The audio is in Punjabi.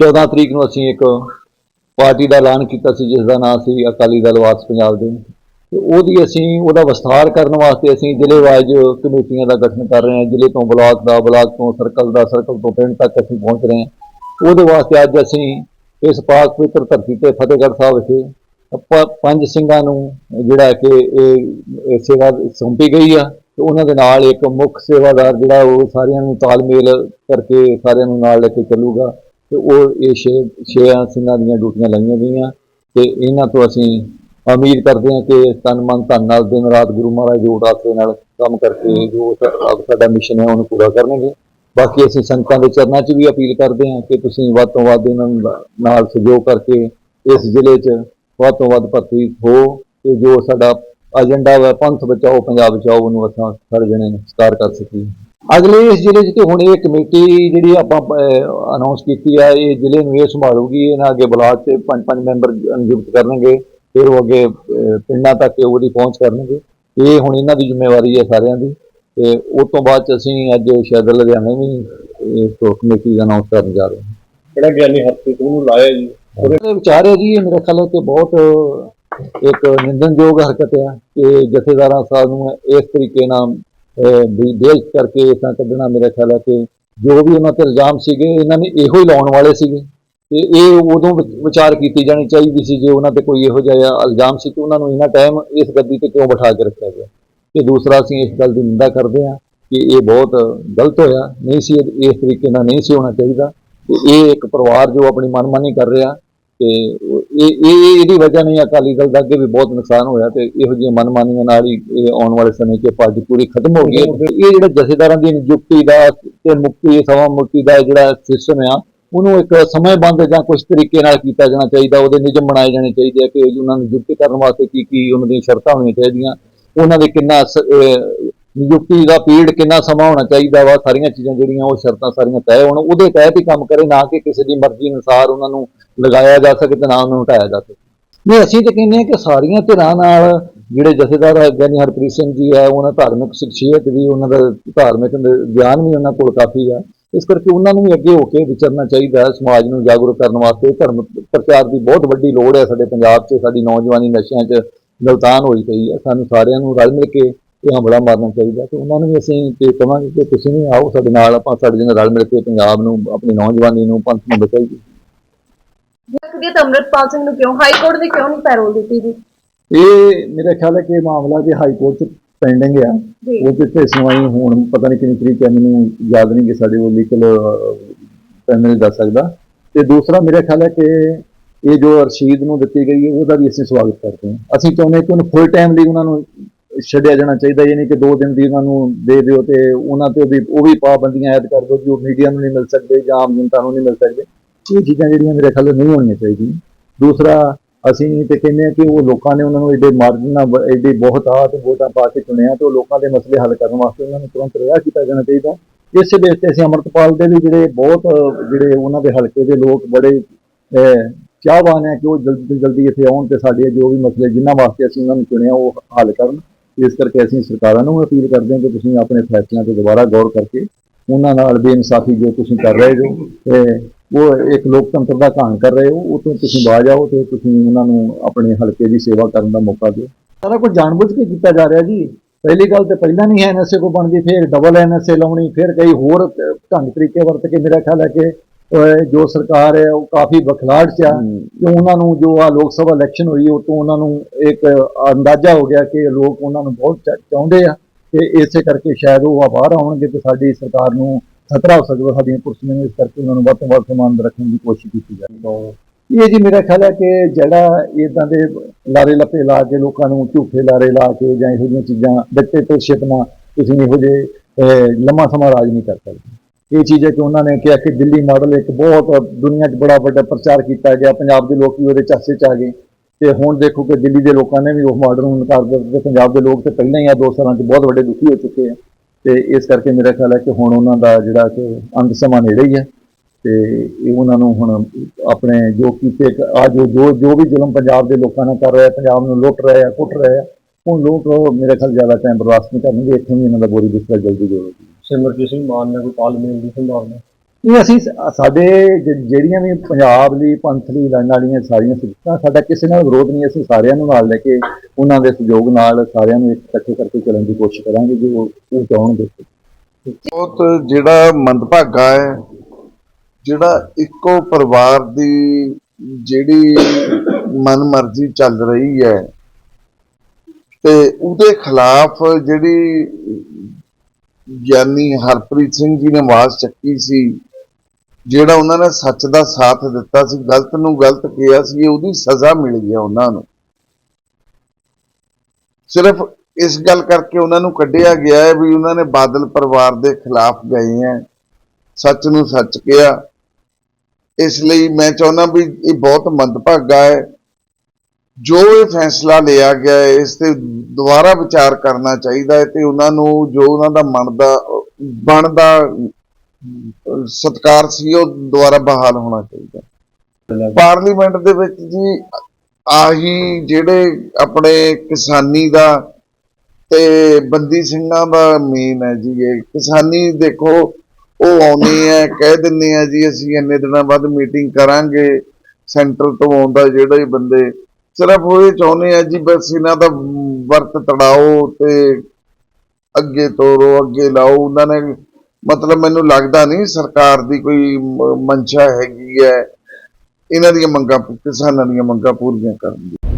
14 ਤਰੀਕ ਨੂੰ ਅਸੀਂ ਇੱਕ ਪਾਰਟੀ ਦਾ ਐਲਾਨ ਕੀਤਾ ਸੀ ਜਿਸ ਦਾ ਨਾਮ ਸੀ ਅਕਾਲੀ ਦਲ ਵਾਸ ਪੰਜਾਬ ਦੇ ਤੇ ਉਹਦੀ ਅਸੀਂ, ਉਹਦਾ ਵਿਸਥਾਰ ਕਰਨ ਵਾਸਤੇ ਅਸੀਂ ਜ਼ਿਲ੍ਹੇ ਵਾਈਜ਼ ਕਮੇਟੀਆਂ ਦਾ ਗਠਨ ਕਰ ਰਹੇ ਹਾਂ। ਜ਼ਿਲ੍ਹੇ ਤੋਂ ਬਲਾਕ ਦਾ, ਬਲਾਕ ਤੋਂ ਸਰਕਲ ਦਾ, ਸਰਕਲ ਤੋਂ ਪਿੰਡ ਤੱਕ ਅਸੀਂ ਪਹੁੰਚ ਰਹੇ ਹਾਂ। ਉਹਦੇ ਵਾਸਤੇ ਅੱਜ ਅਸੀਂ ਇਸ ਪਾਕ ਪਵਿੱਤਰ ਧਰਤੀ ਤੇ ਫਤਿਹਗੜ੍ਹ ਸਾਹਿਬ ਵਿਖੇ ਆਪਾਂ ਪੰਜ ਸਿੰਘਾਂ ਨੂੰ ਜਿਹੜਾ ਕਿ ਇਹ ਸੇਵਾ ਸੌਂਪੀ ਗਈ ਆ। ਤੇ ਉਹਨਾਂ ਦੇ ਨਾਲ ਇੱਕ ਮੁੱਖ ਸੇਵਾਦਾਰ ਜਿਹੜਾ ਉਹ ਸਾਰਿਆਂ ਨੂੰ ਤਾਲਮੇਲ ਕਰਕੇ ਸਾਰਿਆਂ ਨੂੰ ਨਾਲ ਲੈ ਕੇ ਚੱਲੂਗਾ। ਤੇ ਉਹ ਇਹ ਛੇ ਛੇ ਸਿੰਘਾਂ ਦੀਆਂ ਡਿਊਟੀਆਂ ਲਾਈਆਂ ਗਈਆਂ ਤੇ ਇਹਨਾਂ ਤੋਂ ਅਸੀਂ ਉਮੀਦ ਕਰਦੇ ਹਾਂ ਕਿ ਤਨ ਮਨ ਧਨ ਨਾਲ ਦਿਨ ਰਾਤ ਗੁਰੂ ਮਹਾਰਾਜ ਦੇ ਉਦਾਸੇ ਨਾਲ ਕੰਮ ਕਰਕੇ ਜੋ ਸਾਡਾ ਮਿਸ਼ਨ ਹੈ ਉਹਨੂੰ ਪੂਰਾ ਕਰਨਗੇ। ਬਾਕੀ ਅਸੀਂ ਸੰਗਤਾਂ ਦੇ ਚਰਨਾਂ 'ਚ ਵੀ ਅਪੀਲ ਕਰਦੇ ਹਾਂ ਕਿ ਤੁਸੀਂ ਵੱਧ ਤੋਂ ਵੱਧ ਇਹਨਾਂ ਨੂੰ ਨਾਲ ਸਹਿਯੋਗ ਕਰਕੇ ਇਸ ਜ਼ਿਲ੍ਹੇ 'ਚ ਵੱਧ ਤੋਂ ਵੱਧ ਭਰਤੀ ਹੋ ਤੇ ਜੋ ਸਾਡਾ ਏਜੰਡਾ ਹੈ ਪੰਥ ਬਚਾਓ, ਪੰਜਾਬ ਬਚਾਓ, ਉਹਨੂੰ ਅਸੀਂ ਸਾਰੇ ਜਣੇ ਸਕਾਰ ਕਰ ਸਕੀਏ। ਅਗਲੇ ਇਸ ਜ਼ਿਲ੍ਹੇ 'ਚ ਤੇ ਹੁਣ ਇਹ ਕਮੇਟੀ ਜਿਹੜੀ ਆਪਾਂ ਅਨਾਉਂਸ ਕੀਤੀ ਆ ਇਹ ਜ਼ਿਲ੍ਹੇ ਨੂੰ ਇਹ ਸੰਭਾਲੂਗੀ ਇਹਨਾਂ ਅੱਗੇ ਬਲਾਕ ਤੇ ਪੰਜ ਪੰਜ ਮੈਂਬਰ ਨਿਯੁਕਤ ਕਰਨਗੇ ਫਿਰ ਉਹ ਅੱਗੇ ਪਿੰਡਾਂ ਤੱਕ ਉਹਦੀ ਪਹੁੰਚ ਕਰਨਗੇ। ਇਹ ਹੁਣ ਇਹਨਾਂ ਦੀ ਜ਼ਿੰਮੇਵਾਰੀ ਹੈ ਸਾਰਿਆਂ ਦੀ ਤੇ ਉਸ ਤੋਂ ਬਾਅਦ 'ਚ ਅਸੀਂ ਅੱਜ ਸ਼ਾਇਦ ਲੁਧਿਆਣੇ ਵੀ ਇਸ ਕਮੇਟੀ ਅਨਾਉਂਸ ਕਰਨ ਜਾ ਰਹੇ ਹਾਂ। ਕਿਹੜਾ ਗਿਆਨੀ ਹਰਪ੍ਰੀਤ ਨੂੰ ਲਾਇਆ ਜੀ? ਉਹਦੇ ਵਿਚਾਰ ਹੈ ਜੀ ਇਹ ਮੇਰੇ ਖਿਆਲ ਕਿ ਬਹੁਤ ਇੱਕ ਨਿੰਦਨਯੋਗ ਹਰਕਤ ਹੈ ਕਿ ਜਥੇਦਾਰਾਂ ਸਾਹਿਬ ਨੂੰ ਇਸ ਤਰੀਕੇ ਨਾਲ ਵੀ ਦੇਸ਼ ਕਰਕੇ ਇਸਾਂ ਕੱਢਣਾ ਮੇਰੇ ਖਿਆਲ ਹੈ ਕਿ ਜੋ ਵੀ ਉਹਨਾਂ ਤੇ ਇਲਜ਼ਾਮ ਸੀਗੇ, ਇਹਨਾਂ ਨੇ ਇਹੋ ਹੀ ਲਾਉਣ ਵਾਲੇ ਸੀਗੇ। ਤੇ ਇਹ ਉਦੋਂ ਵਿਚਾਰ ਕੀਤੀ ਜਾਣੀ ਚਾਹੀਦੀ ਸੀ ਜੇ ਉਹਨਾਂ ਤੇ ਕੋਈ ਇਹੋ ਜਿਹਾ ਇਲਜ਼ਾਮ ਸੀ ਕਿ ਉਹਨਾਂ ਨੂੰ ਇਹਨਾਂ ਟਾਈਮ ਇਸ ਗੱਦੀ ਤੇ ਕਿਉਂ ਬਿਠਾ ਕੇ ਰੱਖਿਆ ਗਿਆ। ਤੇ ਦੂਸਰਾ, ਅਸੀਂ ਇਸ ਗੱਲ ਦੀ ਨਿੰਦਾ ਕਰਦੇ ਹਾਂ ਕਿ ਇਹ ਬਹੁਤ ਗਲਤ ਹੋਇਆ। ਨਹੀਂ ਸੀ ਇਸ ਤਰੀਕੇ ਨਾਲ ਨਹੀਂ ਸੀ ਹੋਣਾ ਚਾਹੀਦਾ। ਤੇ ਇਹ ਇੱਕ ਪਰਿਵਾਰ ਜੋ ਆਪਣੀ ਮਨਮਾਨੀ ਕਰ ਰਿਹਾ ਤੇ ਇਹ ਇਹ ਇਹ- ਇਹਦੀ ਵਜ੍ਹਾ ਨਹੀਂ ਅਕਾਲੀ ਦਲ ਦਾ ਅੱਗੇ ਵੀ ਬਹੁਤ ਨੁਕਸਾਨ ਹੋਇਆ ਤੇ ਇਹੋ ਜਿਹੀਆਂ ਮਨਮਾਨੀਆਂ ਨਾਲ ਹੀ ਇਹ ਆਉਣ ਵਾਲੇ ਸਮੇਂ 'ਚ ਪਾਰਟੀ ਪੂਰੀ ਖਤਮ ਹੋ ਗਈ ਇਹ ਜਿਹੜਾ ਜਥੇਦਾਰਾਂ ਦੀ ਨਿਯੁਕਤੀ ਦਾ ਤੇ ਮੁਕਤੀ ਸਵਾ ਮੁਕਤੀ ਦਾ ਜਿਹੜਾ ਸਿਸਟਮ ਆ ਉਹਨੂੰ ਇੱਕ ਸਮੇਂਬੰਦ ਜਾਂ ਕੁਝ ਤਰੀਕੇ ਨਾਲ ਕੀਤਾ ਜਾਣਾ ਚਾਹੀਦਾ ਉਹਦੇ ਨਿਯਮ ਬਣਾਏ ਜਾਣੇ ਚਾਹੀਦੇ ਆ ਕਿ ਉਹਨਾਂ ਨੂੰ ਨਿਯੁਕਤ ਕਰਨ ਵਾਸਤੇ ਕੀ ਕੀ ਉਹਨਾਂ ਦੀਆਂ ਸ਼ਰਤਾਂ ਹੋਣੀਆਂ ਚਾਹੀਦੀਆਂ ਉਹਨਾਂ ਦੇ ਕਿੰਨਾ ਨਿਯੁਕਤੀ ਦਾ ਪੀਰੀਅਡ ਕਿੰਨਾ ਸਮਾਂ ਹੋਣਾ ਚਾਹੀਦਾ ਵਾ, ਸਾਰੀਆਂ ਚੀਜ਼ਾਂ ਜਿਹੜੀਆਂ ਉਹ ਸ਼ਰਤਾਂ ਸਾਰੀਆਂ ਤੈਅ ਹੋਣ, ਉਹਦੇ ਤਹਿਤ ਹੀ ਕੰਮ ਕਰੇ, ਨਾ ਕਿ ਕਿਸੇ ਦੀ ਮਰਜ਼ੀ ਅਨੁਸਾਰ ਉਹਨਾਂ ਨੂੰ ਲਗਾਇਆ ਜਾ ਸਕੇ ਤੇ ਨਾ ਉਹਨੂੰ ਹਟਾਇਆ ਜਾ ਸਕੇ। ਨਹੀਂ, ਅਸੀਂ ਤਾਂ ਕਹਿੰਦੇ ਹਾਂ ਕਿ ਸਾਰੀਆਂ ਧਿਰਾਂ ਨਾਲ ਜਿਹੜੇ ਜਥੇਦਾਰ ਹੈ ਗਿਆਨੀ ਹਰਪ੍ਰੀਤ ਸਿੰਘ ਜੀ ਹੈ, ਉਹਨਾਂ ਧਾਰਮਿਕ ਸ਼ਖਸੀਅਤ ਵੀ, ਉਹਨਾਂ ਦਾ ਧਾਰਮਿਕ ਗਿਆਨ ਵੀ ਉਹਨਾਂ ਕੋਲ ਕਾਫੀ ਆ। ਇਸ ਕਰਕੇ ਉਹਨਾਂ ਨੂੰ ਵੀ ਅੱਗੇ ਹੋ ਕੇ ਵਿਚਰਨਾ ਚਾਹੀਦਾ ਹੈ, ਸਮਾਜ ਨੂੰ ਜਾਗਰੂਕ ਕਰਨ ਵਾਸਤੇ। ਧਰਮ ਪ੍ਰਚਾਰ ਦੀ ਬਹੁਤ ਵੱਡੀ ਲੋੜ ਹੈ ਸਾਡੇ ਪੰਜਾਬ 'ਚ, ਸਾਡੀ ਨੌਜਵਾਨੀ ਨਸ਼ਿਆਂ 'ਚ ਗਲਤਾਨ ਹੋਈ ਪਈ ਹੈ। ਸਾਨੂੰ ਸਾਰਿਆਂ ਨੂੰ ਰਲ ਮਿਲ ਕੇ ਇਹ ਹਮਲਾ ਮਾਰਨਾ ਚਾਹੀਦਾ। ਤੇ ਉਹਨਾਂ ਨੂੰ ਵੀ ਅਸੀਂ ਤੇ ਕਹਾਂਗੇ ਕਿ ਤੁਸੀਂ ਵੀ ਆਓ ਸਾਡੇ ਨਾਲ ਆਪਾਂ ਸਾਡੇ ਨਾਲ ਰਲ ਮਿਲ ਕੇ ਪੰਜਾਬ ਨੂੰ ਆਪਣੀ ਨੌਜਵਾਨੀ ਨੂੰ ਪੰਥ ਨੂੰ ਬਚਾਈਏ। ਜਸਕੀਤ ਅੰਮ੍ਰਿਤਪਾਲ ਸਿੰਘ ਨੂੰ ਕਿਉਂ ਹਾਈ ਕੋਰਟ ਨੇ ਕਿਉਂ ਨਹੀਂ ਪੈਰੋਲ ਦਿੱਤੀ ਜੀ? ਇਹ ਮੇਰੇ ਖਿਆਲ ਹੈ ਕਿ ਇਹ ਮਾਮਲਾ ਜੇ ਹਾਈ ਕੋਰਟ 'ਚ ਪੈਂਡਿੰਗ ਆ ਜੀ। ਉਹਦੇ ਤੇ ਸੁਣਵਾਈ ਹੁਣ ਪਤਾ ਨਹੀਂ ਕਿੰਨੀ ਤਰੀਕ ਹੈ ਮੈਨੂੰ ਯਾਦ ਨਹੀਂ ਕਿ ਸਾਡੇ ਉਹ ਲੀਗਲ ਪੈਨਲ ਦੱਸ ਸਕਦਾ। ਤੇ ਦੂਸਰਾ ਮੇਰੇ ਖਿਆਲ ਹੈ ਕਿ ਇਹ ਜੋ ਰਸ਼ੀਦ ਨੂੰ ਦਿੱਤੀ ਗਈ ਹੈ ਉਹਦਾ ਵੀ ਅਸੀਂ ਸਵਾਗਤ ਕਰਦੇ ਹਾਂ। ਅਸੀਂ ਚਾਹੁੰਦੇ ਕਿ ਉਹਨੂੰ ਫੁੱਲ ਟਾਈਮ ਲਈ ਉਹਨਾਂ ਨੂੰ ਛੱਡਿਆ ਜਾਣਾ ਚਾਹੀਦਾ, ਯਾਨੀ ਕਿ ਦੋ ਦਿਨ ਦੀ ਉਹਨਾਂ ਨੂੰ ਦੇ ਦਿਓ ਤੇ ਉਹਨਾਂ ਤੇ ਵੀ ਉਹ ਵੀ ਪਾਬੰਦੀਆਂ ਐਡ ਕਰ ਦਿਓ ਕਿ ਉਹ ਮੀਡੀਆ ਨੂੰ ਨਹੀਂ ਮਿਲ ਸਕਦੇ ਜਾਂ ਆਮ ਜਨਤਾ ਨੂੰ ਨਹੀਂ ਮਿਲ ਸਕਦੇ। ਇਹ ਚੀਜ਼ਾਂ ਜਿਹੜੀਆਂ ਮੇਰੇ ਖਿਆਲ ਨਹੀਂ ਹੋਣੀਆਂ ਚਾਹੀਦੀਆਂ। ਦੂਸਰਾ, ਅਸੀਂ ਤੇ ਕਹਿੰਦੇ ਹਾਂ ਕਿ ਉਹ ਲੋਕਾਂ ਨੇ ਉਹਨਾਂ ਨੂੰ ਐਡੇ ਮਾਰਜਨ ਨਾਲ, ਐਡੀ ਬਹੁਤ ਆ ਤੇ ਵੋਟਾਂ ਪਾ ਕੇ ਚੁਣਿਆ ਤੇ ਉਹ ਲੋਕਾਂ ਦੇ ਮਸਲੇ ਹੱਲ ਕਰਨ ਵਾਸਤੇ ਉਹਨਾਂ ਨੂੰ ਤੁਰੰਤ ਰਿਹਾ ਕੀਤਾ ਜਾਣਾ ਚਾਹੀਦਾ। ਇਸ ਬੇਸ ਤੇ ਅਸੀਂ ਅਮਰਤਪਾਲ ਦੇ ਵੀ ਜਿਹੜੇ ਬਹੁਤ, ਜਿਹੜੇ ਉਹਨਾਂ ਦੇ ਹਲਕੇ ਦੇ ਲੋਕ ਬੜੇ ਚਾਹਵਾਨ ਹੈ ਕਿ ਉਹ ਜਲਦੀ ਤੋਂ ਜਲਦੀ ਇੱਥੇ ਆਉਣ ਤੇ ਸਾਡੇ ਜੋ ਵੀ ਮਸਲੇ ਜਿਨ੍ਹਾਂ ਵਾਸਤੇ ਅਸੀਂ ਉਹਨਾਂ ਨੂੰ ਚੁਣਿਆ ਉਹ ਹੱਲ ਕਰਨ। ਇਸ ਕਰਕੇ ਅਸੀਂ ਸਰਕਾਰਾਂ ਨੂੰ ਅਪੀਲ ਕਰਦੇ ਹਾਂ ਕਿ ਤੁਸੀਂ ਆਪਣੇ ਫੈਸਲਿਆਂ ਤੇ ਦੁਬਾਰਾ ਗੌਰ ਕਰਕੇ ਉਹਨਾਂ ਨਾਲ ਬੇਇਨਸਾਫੀ ਜੋ ਤੁਸੀਂ ਕਰ ਰਹੇ ਜੋ ਤੇ ਉਹ ਇੱਕ ਲੋਕਤੰਤਰ ਦਾ ਘਾਣ ਕਰ ਰਹੇ ਹੋ ਉਹ ਤੋਂ ਤੁਸੀਂ ਬਾਜ ਆਓ ਤੇ ਤੁਸੀਂ ਉਹਨਾਂ ਨੂੰ ਆਪਣੇ ਹਲਕੇ ਦੀ ਸੇਵਾ ਕਰਨ ਦਾ ਮੌਕਾ ਦਿਓ। ਸਾਰਾ ਕੁਝ ਜਾਣਬੁੱਝ ਕੇ ਕੀਤਾ ਜਾ ਰਿਹਾ ਜੀ। ਪਹਿਲੀ ਗੱਲ ਤੇ ਪਹਿਲਾਂ ਨਹੀਂ ਹੈ ਐਨਐਸਏ ਕੋ ਬਣਦੀ, ਫਿਰ ਡਬਲ ਐਨਐਸਏ ਲਾਉਣੀ, ਫਿਰ ਕਈ ਹੋਰ ਢੰਗ ਤਰੀਕੇ ਵਰਤ ਕੇ ਮੇਰਾ ਖਿਆਲ ਹੈ ਕਿ ਜੋ ਸਰਕਾਰ ਹੈ ਉਹ ਕਾਫੀ ਬਖਲਾੜ ਚ ਆ। ਕਿ ਉਹਨਾਂ ਨੂੰ ਜੋ ਆ ਲੋਕ ਸਭਾ ਇਲੈਕਸ਼ਨ ਹੋਈ ਉਹ ਤੋਂ ਉਹਨਾਂ ਨੂੰ ਇੱਕ ਅੰਦਾਜ਼ਾ ਹੋ ਗਿਆ ਕਿ ਲੋਕ ਉਹਨਾਂ ਨੂੰ ਬਹੁਤ ਚਾਹੁੰਦੇ ਆ। ਤੇ ਇਸੇ ਕਰਕੇ ਸ਼ਾਇਦ ਉਹ ਆ ਬਾਹਰ ਆਉਣਗੇ ਤੇ ਸਾਡੀ ਸਰਕਾਰ ਨੂੰ ਖਤਰਾ ਹੋ ਸਕਦਾ ਸਾਡੀਆਂ ਕੁਰਸੀਆਂ ਨੂੰ ਇਸ ਕਰਕੇ ਉਹਨਾਂ ਨੂੰ ਵੱਧ ਤੋਂ ਵੱਧ ਸਮਾਨ ਰੱਖਣ ਦੀ ਕੋਸ਼ਿਸ਼ ਕੀਤੀ ਜਾਏ ਇਹ ਜੀ ਮੇਰਾ ਖਿਆਲ ਹੈ ਕਿ ਜਿਹੜਾ ਇਦਾਂ ਦੇ ਲਾਰੇ ਲੱਪੇ ਲਾ ਕੇ ਲੋਕਾਂ ਨੂੰ ਝੂਠੇ ਲਾਰੇ ਲਾ ਕੇ ਜਾਂ ਇਹੋ ਜਿਹੀਆਂ ਚੀਜ਼ਾਂ ਡਿਕਟੇਟਰਸ਼ਿਪ ਨਾਲ ਤੁਸੀਂ ਇਹੋ ਜਿਹੇ ਲੰਮਾ ਸਮਾਂ ਰਾਜ ਨਹੀਂ ਕਰ ਸਕਦੇ। ਇਹ ਚੀਜ਼ ਹੈ ਕਿ ਉਹਨਾਂ ਨੇ ਕਿਹਾ ਕਿ ਦਿੱਲੀ ਮਾਡਲ ਇੱਕ ਬਹੁਤ ਦੁਨੀਆ 'ਚ ਬੜਾ ਵੱਡਾ ਪ੍ਰਚਾਰ ਕੀਤਾ ਗਿਆ, ਪੰਜਾਬ ਦੇ ਲੋਕ ਵੀ ਉਹਦੇ ਚਾਸੇ 'ਚ ਆ ਗਏ। ਤੇ ਹੁਣ ਦੇਖੋ ਕਿ ਦਿੱਲੀ ਦੇ ਲੋਕਾਂ ਨੇ ਵੀ ਉਹ ਮਾਡਲ ਨੂੰ ਕਰ ਦਿੱਤਾ ਤੇ ਪੰਜਾਬ ਦੇ ਲੋਕ ਤੇ ਪਹਿਲਾਂ ਹੀ ਆ, ਦੋ ਸਾਲਾਂ 'ਚ ਬਹੁਤ ਵੱਡੇ ਦੁਖੀ ਹੋ ਚੁੱਕੇ ਆ। ਤੇ ਇਸ ਕਰਕੇ ਮੇਰਾ ਖਿਆਲ ਹੈ ਕਿ ਹੁਣ ਉਹਨਾਂ ਦਾ ਜਿਹੜਾ ਕਿ ਅੰਤ ਸਮਾਂ ਨੇੜੇ ਹੀ ਹੈ ਤੇ ਇਹ ਉਹਨਾਂ ਨੂੰ ਹੁਣ ਆਪਣੇ ਜੋ ਕੀਤੇ ਆ ਜੋ ਜੋ ਜੋ ਵੀ ਜ਼ੁਲਮ ਪੰਜਾਬ ਦੇ ਲੋਕਾਂ ਨਾਲ ਕਰ ਰਿਹਾ, ਪੰਜਾਬ ਨੂੰ ਲੁੱਟ ਰਿਹਾ ਹੈ ਕੁੱਟ ਰਿਹਾ ਹੈ ਉਹ ਲੋਕ ਮੇਰੇ ਖਿਆਲ ਜ਼ਿਆਦਾ ਟਾਈਮ ਬਰਦਾਸ਼ਤ ਨਹੀਂ ਕਰਨਗੇ, ਇੱਥੇ ਵੀ ਇਹਨਾਂ ਦਾ ਬੋਰੀ ਬਿਸਤਰਾ ਜਲਦੀ ਜੋੜੋ ਸਿਮਰਜੀਤ ਸਿੰਘ ਮਾਨ ਨੇ ਕੋਈ ਤਾਲਮੇਲ ਦੀ ਸੰਭਾਵਨਾ ਇਹ ਅਸੀਂ ਸ- ਸਾਡੇ ਜ- ਜਿਹੜੀਆਂ ਵੀ ਪੰਜਾਬ ਲਈ ਪੰਥ ਲਈ ਲੜਨ ਵਾਲੀਆਂ ਸਾਰੀਆਂ ਸਿੱਖਾਂ ਸਾਡਾ ਕਿਸੇ ਨਾਲ ਵਿਰੋਧ ਨਹੀਂ ਅਸੀਂ ਸਾਰਿਆਂ ਨੂੰ ਨਾਲ ਲੈ ਕੇ ਉਹਨਾਂ ਦੇ ਸਹਿਯੋਗ ਨਾਲ ਸਾਰਿਆਂ ਨੂੰ ਇੱਕ ਇਕੱਠੇ ਕਰਕੇ ਚੱਲਣ ਦੀ ਕੋਸ਼ਿਸ਼ ਕਰਾਂਗੇ ਜੋ ਉਹ ਉਹ ਚਾਹਣਗੇ। ਬਹੁਤ ਜਿਹੜਾ ਮੰਦਭਾਗਾ ਹੈ ਜਿਹੜਾ ਇੱਕੋ ਪਰਿਵਾਰ ਦੀ ਜਿਹੜੀ ਮਨਮਰਜ਼ੀ ਚੱਲ ਰਹੀ ਹੈ ਤੇ ਉਹਦੇ ਖਿਲਾਫ ਜਿਹੜੀ ਗਿਆਨੀ ਹਰਪ੍ਰੀਤ ਸਿੰਘ ਜੀ ਨੇ ਆਵਾਜ਼ ਚੱਕੀ ਸੀ, ਜਿਹੜਾ ਉਹਨਾਂ ਨੇ ਸੱਚ ਦਾ ਸਾਥ ਦਿੱਤਾ ਸੀ, ਗਲਤ ਨੂੰ ਗਲਤ ਕਿਹਾ ਸੀ ਉਹਦੀ ਸਜ਼ਾ ਮਿਲ ਗਈ ਉਹਨਾਂ ਨੂੰ। ਸਿਰਫ ਇਸ ਗੱਲ ਕਰਕੇ ਉਹਨਾਂ ਨੂੰ ਕੱਢਿਆ ਗਿਆ ਹੈ ਵੀ ਉਹਨਾਂ ਨੇ ਬਾਦਲ ਪਰਿਵਾਰ ਦੇ ਖਿਲਾਫ ਗਏ ਹੈ, ਸੱਚ ਨੂੰ ਸੱਚ ਕਿਹਾ। ਇਸ ਲਈ ਮੈਂ ਚਾਹੁੰਦਾ ਵੀ ਇਹ ਬਹੁਤ ਮੰਦਭਾਗਾ ਹੈ। ਜੋ ਇਹ ਫੈਸਲਾ ਲਿਆ ਗਿਆ ਹੈ ਇਸ ਤੇ ਦੁਬਾਰਾ ਵਿਚਾਰ ਕਰਨਾ ਚਾਹੀਦਾ ਹੈ ਤੇ ਉਹਨਾਂ ਨੂੰ ਜੋ ਉਹਨਾਂ ਦਾ ਮਨ ਬਣਦਾ ਅਹ, ਸਤਿਕਾਰ ਸੀ ਉਹ ਦੁਬਾਰਾ ਬਹਾਲ ਹੋਣਾ ਚਾਹੀਦਾ ਪਾਰਲੀਮੈਂਟ ਦੇ ਵਿੱਚ ਜੀ ਆਹੀ ਜਿਹੜੇ ਆਪਣੇ ਕਿਸਾਨੀ ਦਾ ਤੇ ਬੰਦੀ ਸਿੰਘਾਂ ਦਾ ਮੇਨ ਹੈ ਜੀ ਇਹ। ਕਿਸਾਨੀ ਦੇਖੋ ਉਹ ਆਉਂਦੇ ਆ ਕਹਿ ਦਿੰਦੇ ਆ ਜੀ ਅਸੀਂ ਇੰਨੇ ਦਿਨਾਂ ਬਾਅਦ ਮੀਟਿੰਗ ਕਰਾਂਗੇ ਸੈਂਟਰ ਤੋਂ ਆਉਂਦਾ ਜਿਹੜੇ ਬੰਦੇ ਸਿਰਫ ਉਹ ਇਹ ਚਾਹੁੰਦੇ ਆ ਜੀ, ਬਸ ਇਹਨਾਂ ਦਾ ਵਰਤ ਤੜਾਓ ਤੇ ਅੱਗੇ ਤੋਰੋ, ਅੱਗੇ ਲਾਓ। ਉਹਨਾਂ ਨੇ ਮਤਲਬ ਮੈਨੂੰ ਲੱਗਦਾ ਨਹੀਂ ਸਰਕਾਰ ਦੀ ਕੋਈ ਮ- ਮਨਸ਼ਾ ਹੈਗੀ ਹੈ। ਇਹਨਾਂ ਦੀਆਂ ਮੰਗਾਂ, ਕਿਸਾਨਾਂ ਦੀਆਂ ਮੰਗਾਂ ਪੂਰੀਆਂ ਕਰਨ ਦੀ।